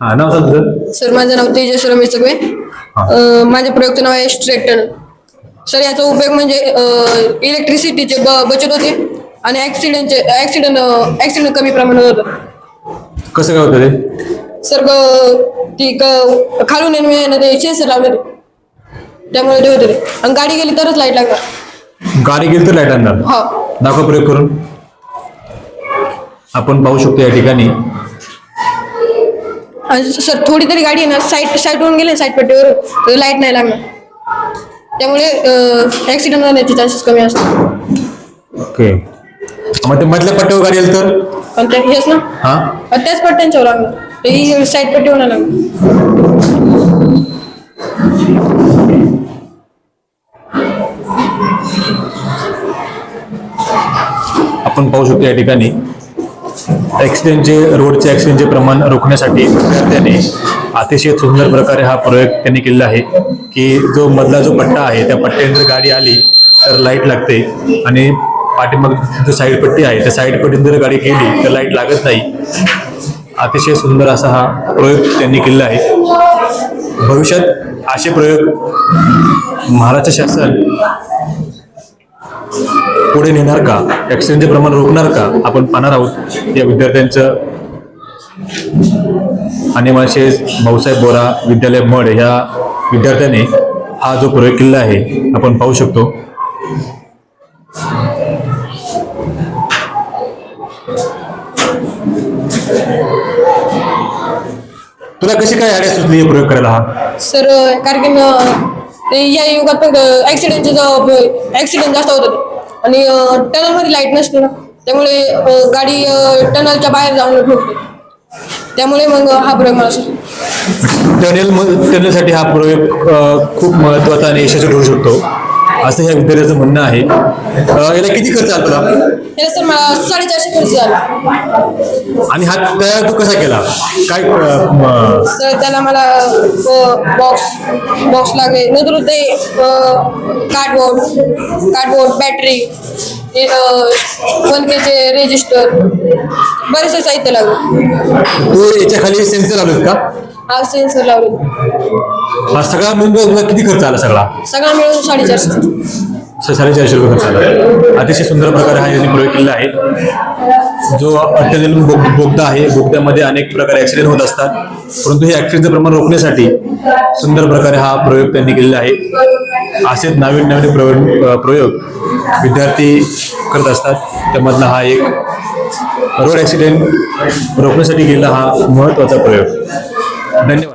हा नाव सांग तुझं. सर माझं नाव तेजस रमेश चकवे हा. अं, माझ्या प्रयोगचं नाव आहे स्ट्रेट टनल सर याचा उपयोग म्हणजे इलेक्ट्रिसिटीचे बचत होते आणि ऍक्सिडेंटचे ऍक्सिडेंट ऍक्सिडेंट कमी प्रमाणात होतं. कसं काय होतं ते सर ती ग- खालून येणं येणं ते सेन्सर लावले. त्यामुळे ते होते ते आणि गाडी गेली तरच लाइट लागणार. गाडी गेली तर लाइट आणणार हा. दाखव प्रयोग करून. आपण पाहू शकतो या ठिकाणी. आणि सर थोडी तरी गाडी येणार साईड साईडवरून गेले साईड पट्टीवर लाइट नाही लागणार. त्यामुळे ऍक्सिडेंट होण्याचे चान्सेस कमी असतात. ओके मग ते मधल्या पट्ट्यावर गाडी आली तर? पण त्या हेच ना? हा? आणि त्याच पट्ट्यांच्यावर लागणार ही साईड पट्टी होणार लागणार. आपण पाहू शकतो या ठिकाणी. ॲक्सिडेंटचे रोडचे ॲक्सिडेंटचे प्रमाण रोखण्यासाठी त्याने अतिशय सुंदर प्रकारे हा प्रयोग त्यांनी केलेला आहे की जो मधला जो पट्टा आहे त्या पट्ट्याने जर गाडी आली तर लाइट लागते आणि पाठीमाग जो साईड पट्टी आहे त्या साईड पट्टीने जर गाडी गेली तर लाइट लागत नाही. अतिशय सुंदर असा हा प्रयोग त्यांनी केलेला आहे. भविष्यात असे प्रयोग महाराष्ट्र शासन पुढे नेणार का? ऍक्सिडेंटचे प्रमाण रोखणार का? आपण पाहणार आहोत. या विद्यार्थ्यांचं आणि भाऊसाहेब बोरा विद्यालय मड ह्या विद्यार्थ्याने हा जो प्रयोग केलेला आहे आपण पाहू शकतो. तुला कशी काय आयडिया सुचली हे प्रयोग करायला? हा. सर कारण की ते या युगात पण ऍक्सिडेंटचे ऍक्सिडेंट जास्त होतात आणि टनलमध्ये लाइट नसते ना. त्यामुळे गाडी टनलच्या बाहेर जाऊन ठोकते त्यामुळे मग हा प्रयोग मला सर टनेल टनेलसाठी हा प्रयोग खूप महत्त्वाचा आणि यशस्वी ठरू शकतो. असं या विद्यार्थ्याचं म्हणणं आहे. याला किती खर्च आला त्याला सर मला साडेचारशे खर्च झाला. आणि हा तयार तू कसा केला? काय म, सर त्याला मला बॉक्स बॉक्स लागले. नंतर ते कार्डबोर्ड कार्डबोर्ड बॅटरी वन केचे रेजिस्टर बरेचसे साहित्य लागलं. तू याच्या खाली सेन्सर लावलेत का? हा सेन्सर लावले हा सगळा मिळून तुला किती खर्च आला सगळा? सगळा मिळून साडेचारशे. साडेचारशे रुपये खर्च आला अतिशय सुंदर प्रकारे हा यांनी प्रयोग केलेला आहे. जो टनेल बोग बोगदा आहे बोगद्यामध्ये अनेक प्रकारे ऍक्सिडेंट होत असतात. परंतु हे ऍक्सिडेंटचं प्रमाण रोखण्यासाठी सुंदर प्रकारे हा प्रयोग त्यांनी केलेला आहे. असेच नवीन नवीन प्रयोग प्रयोग विद्यार्थी करत असतात. त्यामधला हा एक रोड ऍक्सिडेंट रोखण्यासाठी केलेला हा महत्त्वाचा प्रयोग. धन्यवाद.